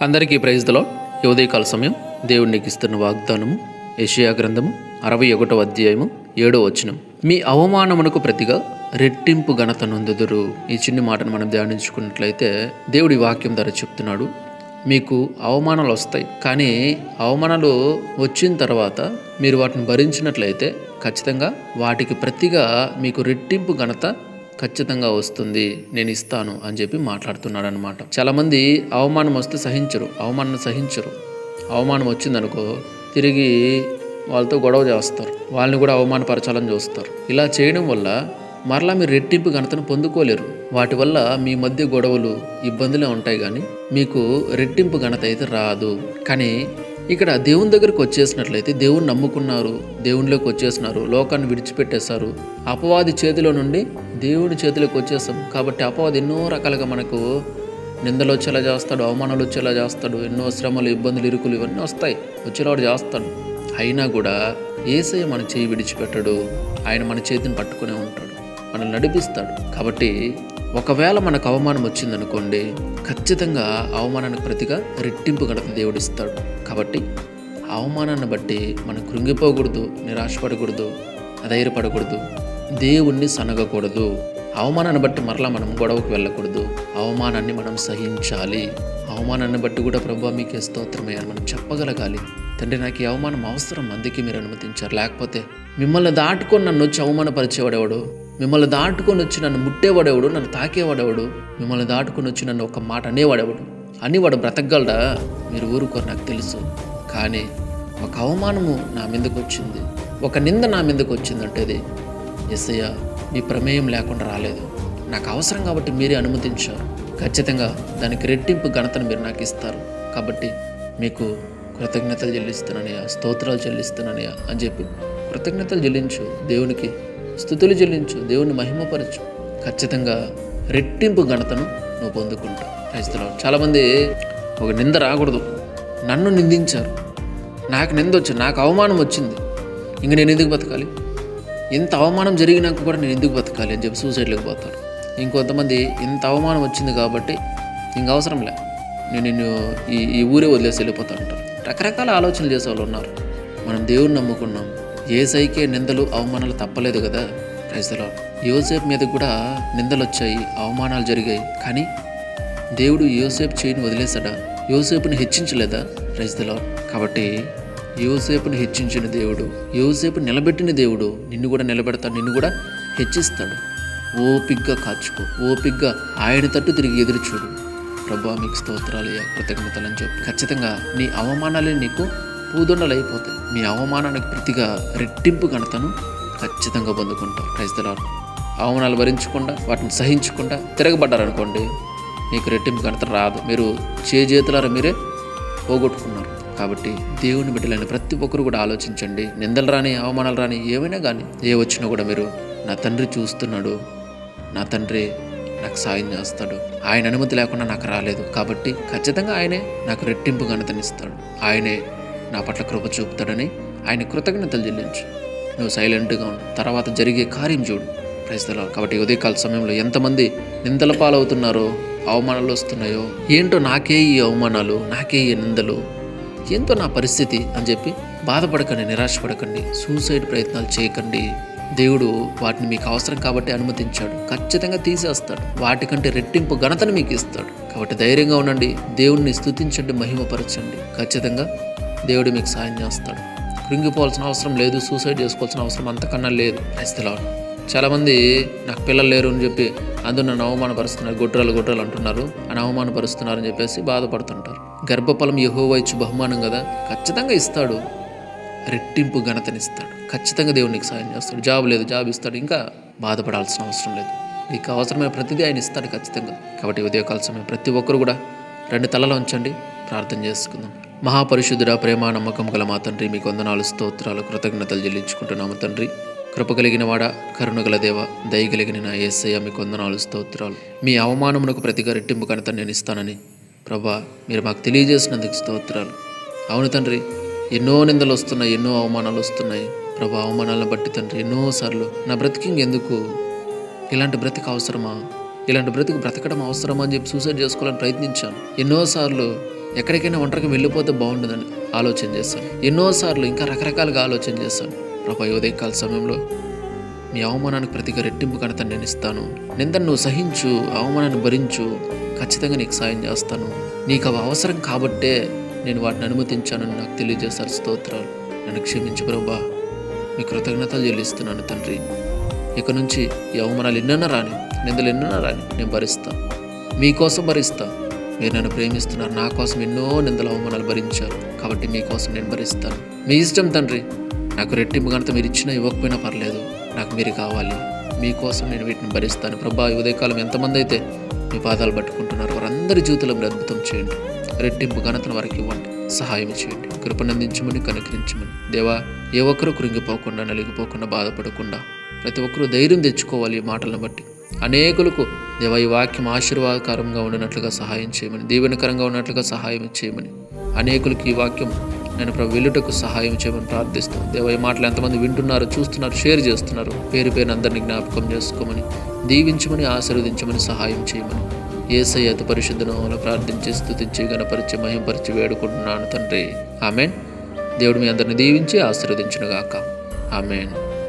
అందరికీ ప్రైజ్లో ఉదయకాల సమయం దేవుడు ఇస్తున్న వాగ్దానము ఏషియా గ్రంథము అరవై ఒకటో అధ్యాయము ఏడో వచనం. మీ అవమానమునకు ప్రతిగా రెట్టింపు ఘనత నొందుదురు. ఈ చిన్ని మాటను మనం ధ్యానించుకున్నట్లయితే దేవుడి వాక్యం ద్వారా చెప్తున్నాడు మీకు అవమానాలు వస్తాయి కానీ అవమానాలు వచ్చిన తర్వాత మీరు వాటిని భరించినట్లయితే ఖచ్చితంగా వాటికి ప్రతిగా మీకు రెట్టింపు ఘనత ఖచ్చితంగా వస్తుంది నేను ఇస్తాను అని చెప్పి మాట్లాడుతున్నాడు అనమాట చాలామంది అవమానం వస్తే సహించరు అవమానం సహించరు. అవమానం వచ్చిందనుకో తిరిగి వాళ్ళతో గొడవ చేస్తారు వాళ్ళని కూడా అవమానపరచాలని చూస్తారు. ఇలా చేయడం వల్ల మరలా మీరు రెట్టింపు ఘనతను పొందుకోలేరు. వాటి వల్ల మీ మధ్య గొడవలు ఇబ్బందులే ఉంటాయి కానీ మీకు రెట్టింపు ఘనత అయితే రాదు. కానీ ఇక్కడ దేవుని దగ్గరకు వచ్చేసినట్లయితే దేవుని నమ్ముకున్నారు దేవునిలోకి వచ్చేసినారు లోకాన్ని విడిచిపెట్టేశారు. అపవాది చేతిలో నుండి దేవుని చేతిలోకి వచ్చేసాం. కాబట్టి అపవాది ఎన్నో రకాలుగా మనకు నిందలు వచ్చేలా చేస్తాడు అవమానాలు వచ్చేలా చేస్తాడు ఎన్నో శ్రమలు ఇబ్బందులు ఇరుకులు ఇవన్నీ వస్తాయి వచ్చేలాడు చేస్తాడు. అయినా కూడా ఏసయ్య మన చేయి విడిచిపెట్టడు ఆయన మన చేతిని పట్టుకునే ఉంటాడు మనల్ని నడిపిస్తాడు. కాబట్టి ఒకవేళ మనకు అవమానం వచ్చిందనుకోండి ఖచ్చితంగా అవమానానికి ప్రతిగా రెట్టింపు గణత దేవుడిస్తాడు. కాబట్టి అవమానాన్ని బట్టి మనం కృంగిపోకూడదు నిరాశపడకూడదు ధైర్యపడకూడదు దేవుణ్ణి సనగకూడదు. అవమానాన్ని బట్టి మరలా మనం గొడవకు వెళ్ళకూడదు. అవమానాన్ని మనం సహించాలి. అవమానాన్ని బట్టి కూడా ప్రభు మీకే స్తోత్రమయ్యాను మనం చెప్పగలగాలి. తండ్రి నాకు ఈ అవమానం అవసరం అందుకే మీరు అనుమతించారు. లేకపోతే మిమ్మల్ని దాటుకొని నన్ను వచ్చి అవమానపరిచేవాడెవడు మిమ్మల్ని దాటుకొని వచ్చి నన్ను ముట్టేవాడెవడు నన్ను తాకేవాడెవడు మిమ్మల్ని దాటుకొని వచ్చి నన్ను ఒక మాట అనేవాడెవడు? అని వాడు బ్రతకగలడా? మీరు ఊరుకోరు నాకు తెలుసు. కానీ ఒక అవమానము నా మీదకు వచ్చింది. ఒక నింద నా మీదకు వచ్చిందంటే అది ఎస్ఐయ మీ ప్రమేయం లేకుండా రాలేదు. నాకు అవసరం కాబట్టి మీరే అనుమతించారు. ఖచ్చితంగా దానికి రెట్టింపు ఘనతను మీరు నాకు ఇస్తారు. కాబట్టి మీకు కృతజ్ఞతలు చెల్లిస్తున్నానయ్యా స్తోత్రాలు చెల్లిస్తున్నానయ్యా అని చెప్పి కృతజ్ఞతలు చెల్లించు దేవునికి స్థుతులు చెల్లించు దేవుణ్ణి మహిమపరచు. ఖచ్చితంగా రెట్టింపు ఘనతను నువ్వు పొందుకుంటావు. క్రైస్తవులు చాలామంది ఒక నింద రాకూడదు. నన్ను నిందించారు. నాకు నింద వచ్చింది. నాకు అవమానం వచ్చింది. ఇంక నేను ఎందుకు బతకాలి? ఇంత అవమానం జరిగినాక కూడా నేను ఎందుకు బతకాలి అని చెప్పి సూసైడ్లోకి పోతారు. ఇంకొంతమంది ఇంత అవమానం వచ్చింది కాబట్టి ఇంక అవసరం లే. నేను నిన్ను ఈ ఈ ఊరే వదిలేసి వెళ్ళిపోతా ఉంటాను రకరకాల ఆలోచనలు చేసే వాళ్ళు ఉన్నారు. మనం దేవుని నమ్ముకున్నాం. ఏ నిందలు అవమానాలు తప్పలేదు కదా? క్రైస్తలో యోసేఫ్ మీద కూడా నిందలు వచ్చాయి అవమానాలు జరిగాయి. కానీ దేవుడు యోసేఫ్ చేయని వదిలేశాడా? యోసేపుని హెచ్చించలేదా? రైతులో కాబట్టి యోసేపుని హెచ్చించిన దేవుడు యోసేపు నిలబెట్టిన దేవుడు నిన్ను కూడా నిలబెడతాడు నిన్ను కూడా హెచ్చిస్తాడు. ఓపిగ్గా కాచుకో ఓపిగ్గా ఆయన తట్టు తిరిగి ఎదురు చూడు ప్రభా మీకు స్తోత్రాలయ్యా కృతజ్ఞతలు అని చెప్పి. ఖచ్చితంగా నీ అవమానాలే నీకు పూదండలు అయిపోతాయి మీ అవమానానికి ప్రతిగా రెట్టింపు ఘనతను ఖచ్చితంగా పొందుకుంటారు క్రైస్తలాలు అవమానాలు భరించకుండా వాటిని సహించకుండా తిరగబడ్డారనుకోండి మీకు రెట్టింపు ఘనత రాదు. మీరు చేజేతులారా మీరే పోగొట్టుకున్నారు. కాబట్టి దేవుని బిడ్డలైన ప్రతి ఒక్కరు కూడా ఆలోచించండి. నిందలు రాని అవమానాలు రాని ఏమైనా కానీ ఏ వచ్చినా కూడా మీరు నా తండ్రి చూస్తున్నాడు. నా తండ్రి నాకు సాయం చేస్తాడు. ఆయన అనుమతి లేకుండా నాకు రాలేదు. కాబట్టి ఖచ్చితంగా ఆయనే నాకు రెట్టింపు ఘనతనిస్తాడు ఆయనే నా పట్ల కృప చూపుతాడని ఆయన కృతజ్ఞతలు చెల్లించు. నువ్వు సైలెంట్గా ఉండు. తర్వాత జరిగే కార్యం చూడు. ప్రజల కాబట్టి ఉదయకాల సమయంలో ఎంతమంది నిందల పాలవుతున్నారో అవమానాలు వస్తున్నాయో ఏంటో నాకే ఈ అవమానాలు నాకే ఈ నిందలు ఏంటో నా పరిస్థితి అని చెప్పి బాధపడకండి నిరాశపడకండి సూసైడ్ ప్రయత్నాలు చేయకండి. దేవుడు వాటిని మీకు అవసరం కాబట్టి అనుమతించాడు. ఖచ్చితంగా తీసేస్తాడు. వాటికంటే రెట్టింపు ఘనతను మీకు ఇస్తాడు. కాబట్టి ధైర్యంగా ఉండండి. దేవుణ్ణి స్థుతించండి మహిమపరచండి. ఖచ్చితంగా దేవుడు మీకు సాయం చేస్తాడు. కృంగిపోవాల్సిన అవసరం లేదు సూసైడ్ చేసుకోవాల్సిన అవసరం అంతకన్నా లేదు. క్రైస్తలాడు చాలామంది నాకు పిల్లలు లేరు అని చెప్పి అందరూ నన్ను అవమానపరుస్తున్నారు గుట్రాలు గుట్రాలు అంటున్నారు. అని అవమానపరుస్తున్నారు అని చెప్పేసి బాధపడుతుంటారు. గర్భఫలం యహోవా ఇచ్చు బహుమానం కదా? ఖచ్చితంగా ఇస్తాడు. రెట్టింపు ఘనతనిస్తాడు. ఖచ్చితంగా దేవునికి నీకు సాయం చేస్తాడు. జాబ్ లేదు జాబ్ ఇస్తాడు. ఇంకా బాధపడాల్సిన అవసరం లేదు. నీకు అవసరమైన ప్రతిదీ ఆయన ఇస్తాడు ఖచ్చితంగా. కాబట్టి ఉదయకాల సమయం ప్రతి ఒక్కరు కూడా రెండు తలలో ఉంచండి. ప్రార్థన చేసుకుందాం. మహాపరిశుద్ధుడ ప్రేమ నమ్మకం గల మా తండ్రి మీకు వందనాలు స్తోత్రాలు కృతజ్ఞతలు చెల్లించుకుంటున్నాము తండ్రి. కృప కలిగిన వాడ కరుణగల దేవ దయగలిగిన నా ఏసయ్య మీకు వందనాలు స్తోత్రాలు. మీ అవమానమునకు ప్రతిగా రెట్టింపు కనత నేను ఇస్తానని ప్రభా మీరు మాకు తెలియజేసినందుకు స్తోత్రాలు. అవును తండ్రి ఎన్నో నిందలు వస్తున్నాయి ఎన్నో అవమానాలు వస్తున్నాయి. ప్రభా అవమానాలను బట్టి తండ్రి ఎన్నోసార్లు నా బ్రతికింగ్ ఎందుకు ఇలాంటి బ్రతిక అవసరమా? ఇలాంటి బ్రతికి బ్రతకడం అవసరమా అని చెప్పి సూసైడ్ చేసుకోవాలని ప్రయత్నించాను. ఎన్నోసార్లు ఎక్కడికైనా ఒంటరికి వెళ్ళిపోతే బాగుంటుందని ఆలోచన చేస్తాను. ఎన్నోసార్లు ఇంకా రకరకాలుగా ఆలోచన చేస్తాను. ప్రభా ఈ ఉదయకాల సమయంలో మీ అవమానానికి ప్రతిగా రెట్టింపు కడత నేను ఇస్తాను. నిందను నువ్వు సహించు అవమానాన్ని భరించు ఖచ్చితంగా నీకు సాయం చేస్తాను. నీకు అవి అవసరం కాబట్టే నేను వాటిని అనుమతించానని నాకు తెలియజేశారు స్తోత్రాలు. నన్ను క్షమించు ప్రభా. మీ కృతజ్ఞతలు చెల్లిస్తున్నాను తండ్రి. ఇక నుంచి ఈ అవమానాలు ఎన్నన్నా రాని నిందలు ఎన్నైనా రాని నేను భరిస్తాను మీకోసం భరిస్తా. మీరు నన్ను ప్రేమిస్తున్నారు. నా కోసం ఎన్నో నిందల అవమానాలు భరించారు. కాబట్టి మీకోసం నేను భరిస్తాను. మీ ఇష్టం తండ్రి. నాకు రెట్టింపు గంట మీరు ఇచ్చినా ఇవ్వకపోయినా పర్లేదు. నాకు మీరు కావాలి. మీకోసం నేను వీటిని భరిస్తాను. ప్రభా ఈ ఉదయకాలం ఎంతమంది అయితే మీ పాదాలు పట్టుకుంటున్నారు వారందరి జీవితంలో మీరు అద్భుతం చేయండి. రెట్టింపు ఘనతను వారికి ఇవ్వండి. సహాయం చేయండి. కృపనందించమని కనుకరించమని. దేవా ఏ ఒక్కరూ కృంగిపోకుండా నలిగిపోకుండా బాధపడకుండా ప్రతి ఒక్కరూ ధైర్యం తెచ్చుకోవాలి ఈ మాటలను బట్టి. అనేకులకు దేవ ఈ వాక్యం ఆశీర్వాదకరంగా ఉండినట్లుగా సహాయం చేయమని దీవెనకరంగా ఉన్నట్లుగా సహాయం చేయమని అనేకులకు ఈ వాక్యం నేను ప్రభు సహాయం చేయమని ప్రార్థిస్తాను దేవ ఈ మాటలు ఎంతమంది వింటున్నారు చూస్తున్నారు షేర్ చేస్తున్నారు పేరు పేరు అందరినీ జ్ఞాపకం చేసుకోమని దీవించమని ఆశీర్వదించమని సహాయం చేయమని ఏసై అతి పరిశుద్ధ ప్రార్థించి స్థుతించి గణపరిచి మహింపరిచి వేడుకుంటున్నాను తండ్రి. ఆమెన్. దేవుడు మీ అందరిని దీవించి ఆశీర్వదించునుగాక. ఆమెన్.